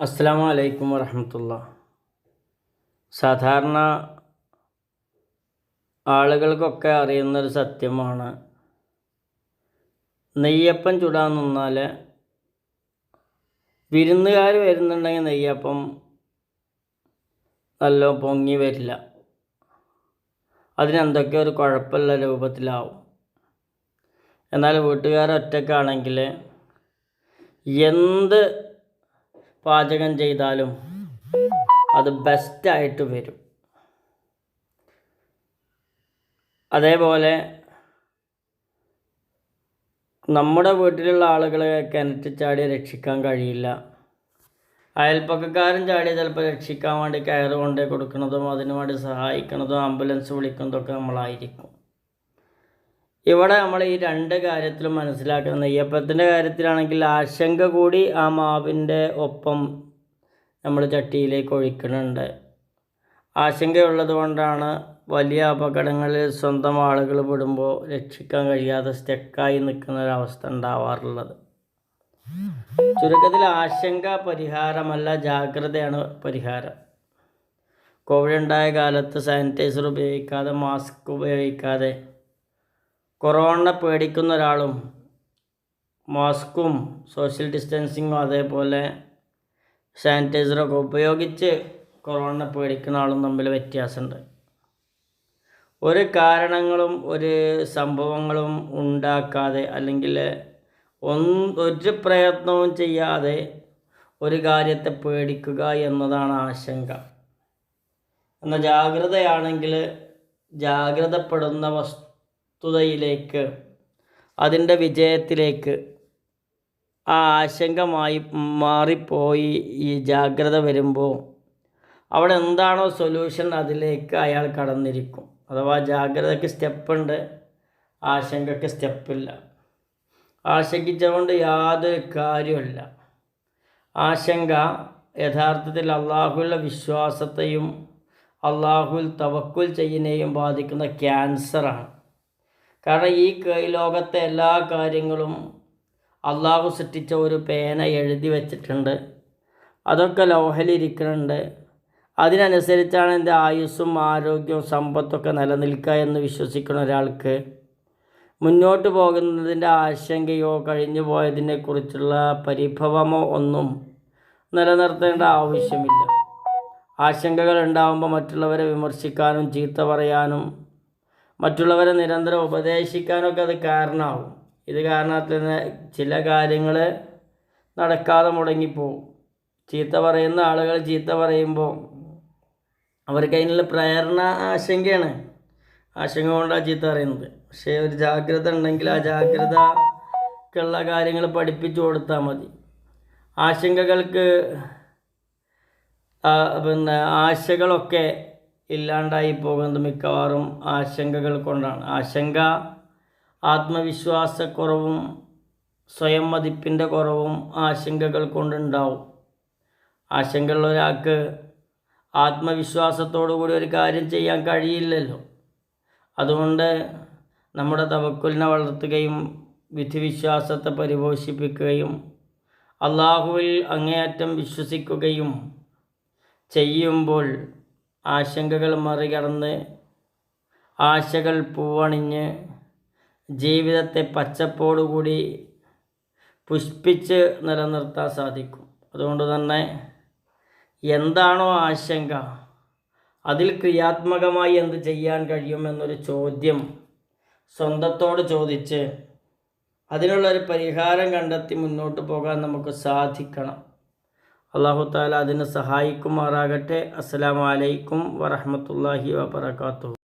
അസ്സാം വലൈക്കും വറഹമത്തുള്ള. സാധാരണ ആളുകൾക്കൊക്കെ അറിയുന്നൊരു സത്യമാണ് നെയ്യപ്പം ചുടാൻ നിന്നാൽ വിരുന്നുകാർ വരുന്നുണ്ടെങ്കിൽ നെയ്യപ്പം നല്ല പൊങ്ങി വരില്ല. അതിനെന്തൊക്കെ ഒരു കുഴപ്പമുള്ള രൂപത്തിലാവും. എന്നാൽ വീട്ടുകാർ ഒറ്റക്കാണെങ്കിൽ എന്ത് പാചകം ചെയ്താലും അത് ബെസ്റ്റായിട്ട് വരും. അതേപോലെ നമ്മുടെ വീട്ടിലുള്ള ആളുകളെ കിണറ്റ് ചാടി രക്ഷിക്കാൻ കഴിയില്ല. അയൽപ്പക്കക്കാരൻ ചാടി ചിലപ്പോൾ രക്ഷിക്കാൻ വേണ്ടി കയറ് കൊണ്ടേ കൊടുക്കുന്നതും അതിനു വേണ്ടി സഹായിക്കുന്നതും ആംബുലൻസ് വിളിക്കുന്നതൊക്കെ നമ്മളായിരിക്കും. ഇവിടെ നമ്മൾ ഈ രണ്ട് കാര്യത്തിലും മനസ്സിലാക്കണം നെയ്യപ്പത്തിന്റെ കാര്യത്തിലാണെങ്കിൽ ആശങ്ക കൂടി ആ മാവിന്റെ ഒപ്പം നമ്മൾ ചട്ടിയിലേക്ക് ഒഴിക്കുന്നുണ്ട്. ആശങ്കയുള്ളത് കൊണ്ടാണ് വലിയ അപകടങ്ങളിൽ സ്വന്തം ആളുകൾ പെടുമ്പോൾ രക്ഷിക്കാൻ കഴിയാതെ സ്റ്റെക്കായി നിൽക്കുന്ന ഒരവസ്ഥ ഉണ്ടാവാറുള്ളത്. ചുരുക്കത്തിൽ ആശങ്ക പരിഹാരമല്ല ജാഗ്രതയാണ് പരിഹാരം. കോവിഡ് ഉണ്ടായ കാലത്ത് സാനിറ്റൈസർ ഉപയോഗിക്കാതെ മാസ്ക് ഉപയോഗിക്കാതെ കൊറോണ പേടിക്കുന്ന ഒരാളും മാസ്കും സോഷ്യൽ ഡിസ്റ്റൻസിങ്ങും അതേപോലെ സാനിറ്റൈസറൊക്കെ ഉപയോഗിച്ച് കൊറോണ പേടിക്കുന്ന ആളും തമ്മിൽ വ്യത്യാസമുണ്ട്. ഒരു കാരണങ്ങളും ഒരു സംഭവങ്ങളും ഉണ്ടാക്കാതെ അല്ലെങ്കിൽ ഒരു പ്രയത്നവും ചെയ്യാതെ ഒരു കാര്യത്തെ പേടിക്കുക എന്നതാണ് ആശങ്ക. എന്നാൽ ജാഗ്രതയാണെങ്കിൽ ജാഗ്രതപ്പെടുന്ന വസ്തുതയിലേക്ക് അതിന്റെ വിജയത്തിലേക്ക് ആ ആശങ്കമായി മാറിപ്പോയി ഈ ജാഗ്രത വരുമ്പോൾ അവിടെ എന്താണോ സൊല്യൂഷൻ അതിലേക്ക് അയാൾ കടന്നിരിക്കും. അഥവാ ജാഗ്രതയ്ക്ക് സ്റ്റെപ്പുണ്ട് ആശങ്കയ്ക്ക് സ്റ്റെപ്പില്ല ആശങ്കിച്ചുകൊണ്ട് യാതൊരു കാര്യമില്ല ആശങ്ക യഥാർത്ഥത്തിൽ അള്ളാഹുവിലെ വിശ്വാസത്തെയും അള്ളാഹുൽ തവക്കുൽ ചെയ്യുന്നതിനെയും ബാധിക്കുന്ന ക്യാൻസറാണ് കാരണം ഈ ലോകത്തെ എല്ലാ കാര്യങ്ങളും അള്ളാഹു സൃഷ്ടിച്ച ഒരു പേന എഴുതി വച്ചിട്ടുണ്ട്. അതൊക്കെ ലോഹലിരിക്കുന്നുണ്ട് അതിനനുസരിച്ചാണ് എന്റെ ആയുസ്സും ആരോഗ്യവും സമ്പത്തൊക്കെ നിലനിൽക്കുക എന്ന് വിശ്വസിക്കുന്ന ഒരാൾക്ക് മുന്നോട്ട് പോകുന്നതിന്റെ ആശങ്കയോ കഴിഞ്ഞു പോയതിനെക്കുറിച്ചുള്ള പരിഭവമോ ഒന്നും നിലനിർത്തേണ്ട ആവശ്യമില്ല. ആശങ്കകൾ ഉണ്ടാകുമ്പോൾ മറ്റുള്ളവരെ വിമർശിക്കാനും ചീത്ത പറയാനും മറ്റുള്ളവരെ നിരന്തരം ഉപദേശിക്കാനൊക്കെ അത് കാരണമാവും. ഇത് കാരണത്തിൽ ചില കാര്യങ്ങൾ നടക്കാതെ മുടങ്ങിപ്പോവും. ചീത്ത പറയുന്ന ആളുകൾ ചീത്ത പറയുമ്പോൾ അവർക്ക് അതിനുള്ള പ്രേരണ ആശങ്കയാണ്. ആശങ്ക കൊണ്ടാണ് ചീത്ത പറയുന്നത്. പക്ഷേ ഒരു ജാഗ്രത ഉണ്ടെങ്കിൽ ആ ജാഗ്രതക്കുള്ള കാര്യങ്ങൾ പഠിപ്പിച്ചു കൊടുത്താൽ മതി. ആശങ്കകൾക്ക് പിന്നെ ആശകളൊക്കെ ഇല്ലാണ്ടായി പോകുന്നത് മിക്കവാറും ആശങ്കകൾ കൊണ്ടാണ്. ആശങ്ക ആത്മവിശ്വാസക്കുറവും സ്വയം മതിപ്പിന്റെ കുറവും ആശങ്കകൾ കൊണ്ടുണ്ടാവും. ആശങ്കയുള്ള ഒരാൾക്ക് ആത്മവിശ്വാസത്തോടു കൂടി ഒരു കാര്യം ചെയ്യാൻ കഴിയില്ലല്ലോ. അതുകൊണ്ട് നമ്മുടെ തവക്കുലിനെ വളർത്തുകയും വിധിവിശ്വാസത്തെ പരിപോഷിപ്പിക്കുകയും അള്ളാഹുവിൽ അങ്ങേയറ്റം വിശ്വസിക്കുകയും ചെയ്യുമ്പോൾ ആശങ്കകൾ മറികടന്ന് ആശകൾ പൂവണിഞ്ഞ് ജീവിതത്തെ പച്ചപ്പോടുകൂടി പുഷ്പിച്ച് നിലനിർത്താൻ സാധിക്കും. അതുകൊണ്ട് തന്നെ എന്താണോ ആശങ്ക അതിൽ ക്രിയാത്മകമായി എന്ത് ചെയ്യാൻ കഴിയുമെന്നൊരു ചോദ്യം സ്വന്തത്തോട് ചോദിച്ച് അതിനുള്ളൊരു പരിഹാരം കണ്ടെത്തി മുന്നോട്ട് പോകാൻ നമുക്ക് സാധിക്കണം. അള്ളാഹു താല അതിന് സഹായിക്കുമാറാകട്ടെ. അസ്സാം വലൈക്കും വറഹമത്തല്ലാഹി വാബർക്കാത്തു